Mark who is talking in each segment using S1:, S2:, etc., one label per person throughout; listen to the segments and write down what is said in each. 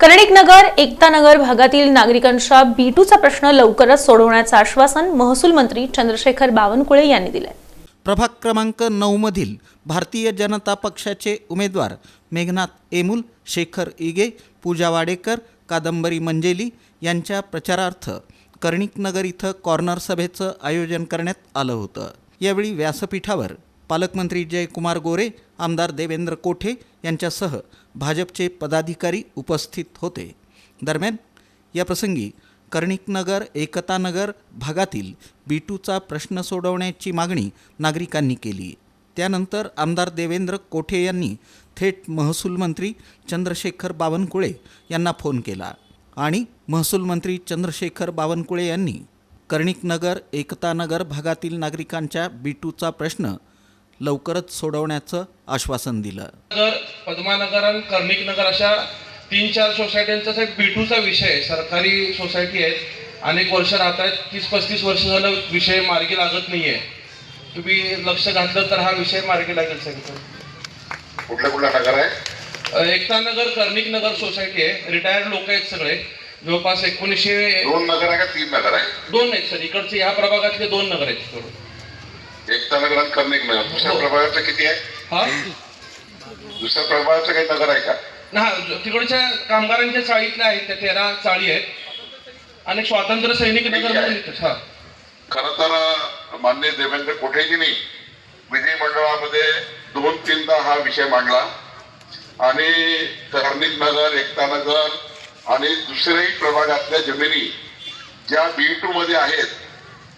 S1: कर्णिक नगर एकता नगर भागातील नागरिकांच्या बीटूचा प्रश्न लवकरच सोडवण्याचं आश्वासन महसूल मंत्री चंद्रशेखर बावनकुळे यांनी दिले
S2: प्रभाग क्रमांक नऊमधील भारतीय जनता पक्षाचे उमेदवार मेघनाथ एमुल शेखर इगे पूजा वाडेकर कादंबरी मंजेली यांच्या प्रचारार्थ कर्णिक नगर इथं कॉर्नर सभेचं आयोजन करण्यात आलं होतं. यावेळी व्यासपीठावर पालकमंत्री जयकुमार गोरे आमदार देवेंद्र कोठे यांच्यासह भाजपचे पदाधिकारी उपस्थित होते. दरम्यान या प्रसंगी कर्णिकनगर एकतानगर भागातील बीटूचा प्रश्न सोडवण्याची मागणी नागरिकांनी केली. त्यानंतर आमदार देवेंद्र कोठे यांनी थेट महसूल मंत्री चंद्रशेखर बावनकुळे यांना फोन केला आणि महसूल मंत्री चंद्रशेखर बावनकुळे यांनी कर्णिकनगर एकतानगर भागातील नागरिकांच्या बीटूचा प्रश्न लवकरच सोडवण्याचं आश्वासन दिलं.
S3: नगर पद्मानगर आणि कर्णिक नगर अशा तीन चार सोसायट्यांचा साहेब बिटूचा विषय सरकारी सोसायटी आहेत. अनेक वर्ष राहत आहेत. तीस पस्तीस वर्ष झालं विषय मार्गी लागत नाहीये. तुम्ही लक्ष घातलं तर हा विषय मार्गी लागेल साहेब.
S4: कुठलं कुठलं नगर आहे?
S3: एकता नगर कर्णिक नगर सोसायटी आहे. रिटायर्ड लोक आहेत सगळे. जवळपास एकोणीसशे
S4: दोन नगर आहे का तीन नगर आहे?
S3: दोन आहेत सर. इकडचे ह्या प्रभागातले दोन नगर आहेत थोडं.
S4: एकता नगर आणि कर्णिक नगर दुसऱ्या
S3: हो.
S4: प्रभागाचं किती आहे?
S3: हा?
S4: दुसऱ्या प्रभागाचं काही नगर आहे का?
S3: ना तिकडच्या कामगारांच्या चाळीतल्या आहेत त्या तेरा चाळी आहेत. आणि स्वातंत्र्य सैनिक नगर म्हणून इथं हा.
S4: खर तर अं, माननीय देवेंद्र कोठेजींनी विधिमंडळामध्ये दोन तीनदा हा विषय मांडला. आणि कर्णिक नगर एकता नगर आणि दुसऱ्याही प्रभागातल्या जमिनी ज्या बी टू मध्ये आहेत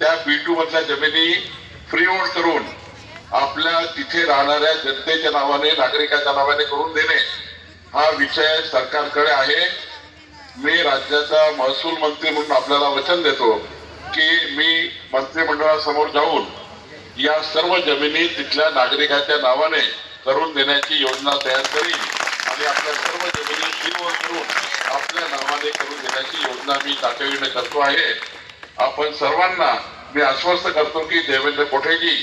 S4: त्या बी टू मधल्या जमिनी फ्री करून आपल्या तिथे राहणाऱ्या जनतेच्या नावाने नागरिकाच्या नावाने करून देणे हा विषय सरकारकडे आहे. मी राज्याचा महसूल मंत्री म्हणून आपल्याला वचन देतो की मी मंत्रिमंडळासमोर जाऊन या सर्व जमिनी तिथल्या नागरिकाच्या नावाने करून देण्याची योजना तयार करीन आणि आपल्या सर्व जमिनी फ्रीवर करून आपल्या नावाने करून देण्याची योजना मी तातडीने करतो आहे. आपण सर्वांना मी आश्वस्त करतो की देवेंद्र कोठेजी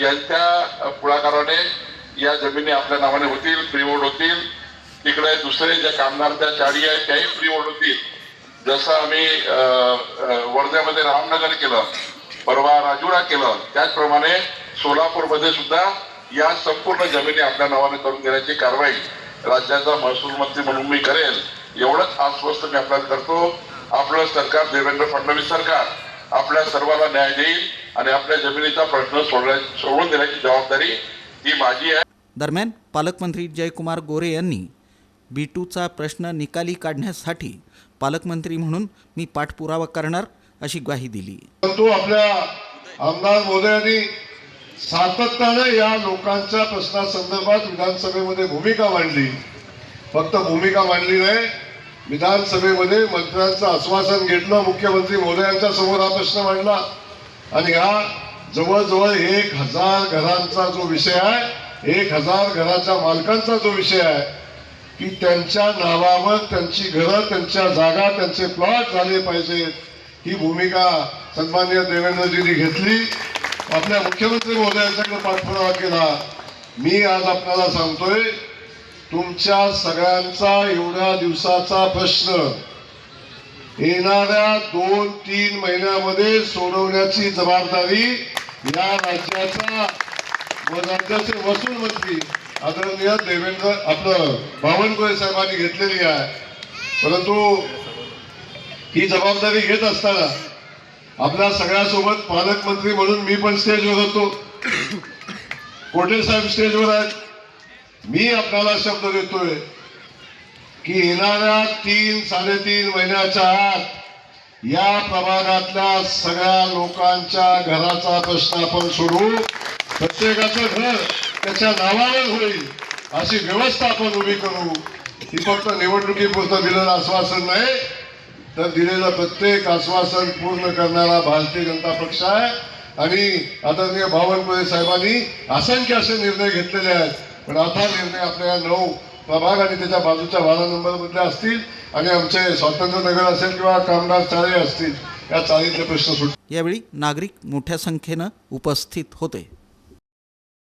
S4: यांच्या पुढाकाराने या जमिनी आपल्या नावाने होतील फ्रीवोड होतील. तिकडे दुसरे जे कामगार त्या चाळी आहेत त्याही फ्रीवोड होतील. जसं आम्ही अं, वर्ध्यामध्ये रामनगर केलं परवा राजुरा केलं त्याचप्रमाणे सोलापूरमध्ये सुद्धा या संपूर्ण जमिनी आपल्या नावाने करून देण्याची कारवाई राज्याचा महसूल मंत्री म्हणून मी करेल. एवढंच आश्वस्त मी आपल्याला करतो. आपलं सरकार देवेंद्र फडणवीस सरकार. आपल्या सर्वांना न्याय देईल आणि आपल्या जमिनीचा प्रश्न सोडवून देण्याची जबाबदारी ही माझी आहे.
S2: दरम्यान पालकमंत्री जयकुमार गोरे यांनी बीटूचा प्रश्न निकाली काढण्यासाठी पालकमंत्री म्हणून मी पाठपुरावा करणार अशी ग्वाही दिली.
S5: परंतु आपल्या आमदार मोदयांनी सातत्याने या लोकांच्या प्रश्नासंदर्भात विधानसभेमध्ये भूमिका मांडली. फक्त भूमिका मांडली नाही विधानसभेमध्ये मंत्र्यांचं आश्वासन घेतलं मुख्यमंत्री महोदयांच्या समोर हा प्रश्न मांडला. आणि हा जवळजवळ एक हजार घरांचा जो विषय आहे एक हजार घराच्या मालकांचा जो विषय आहे की त्यांच्या नावावर त्यांची घरं त्यांच्या जागा त्यांचे प्लॉट झाले पाहिजेत ही भूमिका सन्मान्य देवेंद्रजींनी घेतली. आपल्या मुख्यमंत्री महोदयांच्याकडे पाठपुरावा केला. मी आज आपल्याला सांगतोय तुमच्या सगळ्यांचा एवढ्या दिवसाचा प्रश्न येणाऱ्या दोन तीन महिन्यामध्ये सोडवण्याची जबाबदारी या राज्याचा व राज्याचे महसूल मंत्री आदरणीय देवेंद्र आपलं बावनकुळे साहेबांनी घेतलेली आहे. परंतु ही जबाबदारी घेत असताना आपल्या सगळ्यासोबत पालकमंत्री म्हणून मी पण स्टेजवर होतो. कोठे साहेब स्टेजवर आहेत? मी आपल्याला शब्द देतोय की येणाऱ्या तीन साडेतीन महिन्याच्या आत या प्रभागातल्या सगळ्या लोकांच्या घराचा प्रश्न आपण सोडवू प्रत्येकाचं घर त्याच्या नावावर होईल अशी व्यवस्था आपण उभी करू. ही फक्त निवडणुकीपुरतं दिलेलं आश्वासन नाही तर दिलेलं प्रत्येक आश्वासन पूर्ण करणारा भारतीय जनता पक्ष आहे. आणि आदरणीय बावनकुळे साहेबांनी असंख्य असे निर्णय घेतलेले आहेत. पण आता निर्णय आपल्या नऊ प्रभाग आणि त्याच्या बाजूच्या बारा नंबर असतील आणि आमचे स्वातंत्र्यनगर असेल किंवा कामगार चाळे असतील या चाळीतले प्रश्न सुट
S2: यावेळी नागरिक मोठ्या संख्येनं उपस्थित होते.